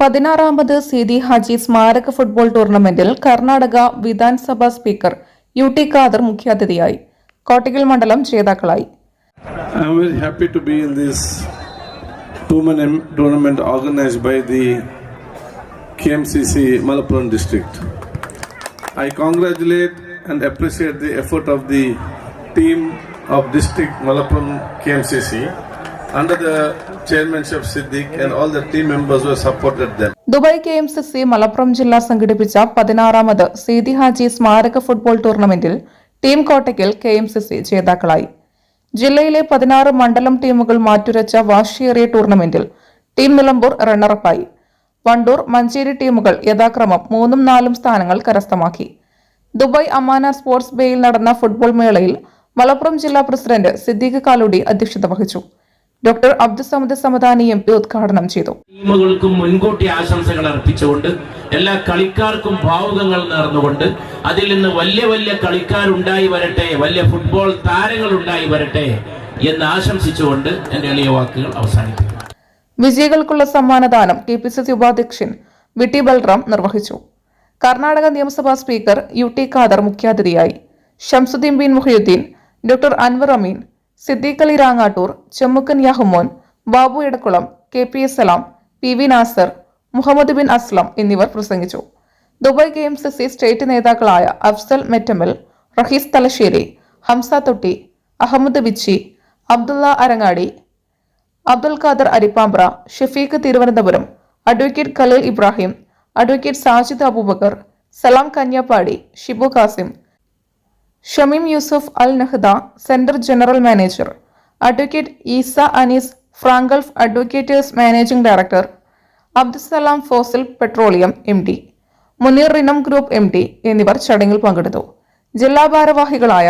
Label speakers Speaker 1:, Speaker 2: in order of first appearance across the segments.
Speaker 1: പതിനാറാമത് C the Haji സ്മാരക football ടൂർണമെന്റിൽ Karnataka Vidhan Sabha speaker U T Khader മുഖ്യാതിഥിയായി. കോട്ടകൽ മണ്ഡലം ജേതാക്കളായി
Speaker 2: I congratulate and appreciate the effort of the team of district Malappuram KMCC under the chairmanship Siddiq and all the team members who supported them.
Speaker 1: Dubai K M C C Malappuram ജില്ല സംഘടിപ്പിച്ച പതിനാറാമത് സീതി ഹാജി സ്മാരക football ടൂർണമെന്റിൽ team Kottakkal K M C C ജേതാക്കളായി ജില്ലയിലെ പതിനാറ് മണ്ഡലം ടീമുകൾ മാറ്റുരച്ച വാശിയേറിയ ടൂർണമെന്റിൽ ടീം നിലമ്പൂർ റണ്ണറപ്പായി വണ്ടൂർ മഞ്ചേരി ടീമുകൾ യഥാക്രമം മൂന്നും നാലും സ്ഥാനങ്ങൾ കരസ്ഥമാക്കി. ദുബായ് അമാന സ്പോർട്സ് ബേയിൽ നടന്ന ഫുട്ബോൾ മേളയിൽ മലപ്പുറം ജില്ലാ പ്രസിഡന്റ് സിദ്ദീഖ് കാലുടി അധ്യക്ഷത വഹിച്ചു. Doctor Abdussamad Samadani M P ഉദ്ഘാടനം ചെയ്തു.
Speaker 3: ടീമുകൾക്കും മുൻകൂട്ടി ആശംസകൾ അർപ്പിച്ചുകൊണ്ട് എല്ലാ കളിക്കാർക്കും ഭാവുകങ്ങൾ നേർന്നുകൊണ്ട് അതിൽ നിന്ന് വലിയ വലിയ കളിക്കാരുണ്ടായി വരട്ടെ വലിയ ഫുട്ബോൾ താരങ്ങൾ ഉണ്ടായി വരട്ടെ എന്ന് ആശംസിച്ചുകൊണ്ട് എന്റെ എളിയ വാക്കുകൾ അവസാനിപ്പിക്കുന്നു.
Speaker 1: വിജയികൾക്കുള്ള സമ്മാനദാനം കെ പി സി സി ഉപാധ്യക്ഷൻ വി ടി ബൽറാം നിർവഹിച്ചു. കർണാടക നിയമസഭാ സ്പീക്കർ യു ടി ഖാദർ മുഖ്യാതിഥിയായി Shamsuddeen Bin Muhiyuddeen doctor Anwar Ameen Siddique Ali Rangattur Chemmukkan Yahumon Babu Edakkulam K P S Salam P V Nasar Muhammad Bin Aslam എന്നിവർ പ്രസംഗിച്ചു. Dubai games C state നേതാക്കളായ Afsal മെറ്റമൽ Rahees Thalassery Hamza Thotti Ahammed Bichi Abdulla Arangadi Abdul Khader Arippambra Shafeeq Thiruvananthapuram advocate Khaleel Ibrahim advocate Sajid Aboobacker Salam Kanyappadi Shibu Kasim Shameem Yusuf Al Nahda central general manager advocate Esa Anees ഫ്രാങ്കൾഫ് advocates managing director Abdussalam fossil petroleum M D Muneer Rinam group M D എന്നിവർ ചടങ്ങിൽ പങ്കെടുത്തു. ജില്ലാ ഭാരവാഹികളായ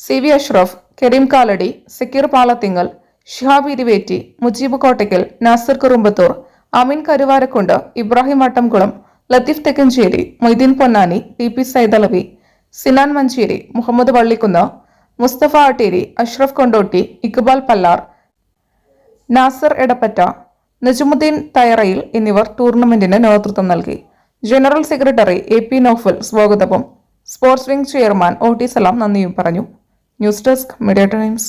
Speaker 1: C V Ashraf Kareem Kalady Zakir Palathingal Shihab Iruvetti Mujeeb Kottakkal Nasar Kurumbathur Ameen Karuvarakundu Ibrahim Vattamkulam Latheef Thekkancheri Moideen Ponnani T P Saithalavi Sinan Manjeri Muhammad Vallikkunnu Musthafa Atteri Ashraf Kondotty Iqbal Pallar Nasar Edappatta Najmuddeen Thayarayil എന്നിവർ ടൂർണമെന്റിന് നേതൃത്വം നൽകി. General secretary A P Noufal സ്വാഗതവും. Sports wing chairman O T Salam നന്ദിയും പറഞ്ഞു. News desk media times.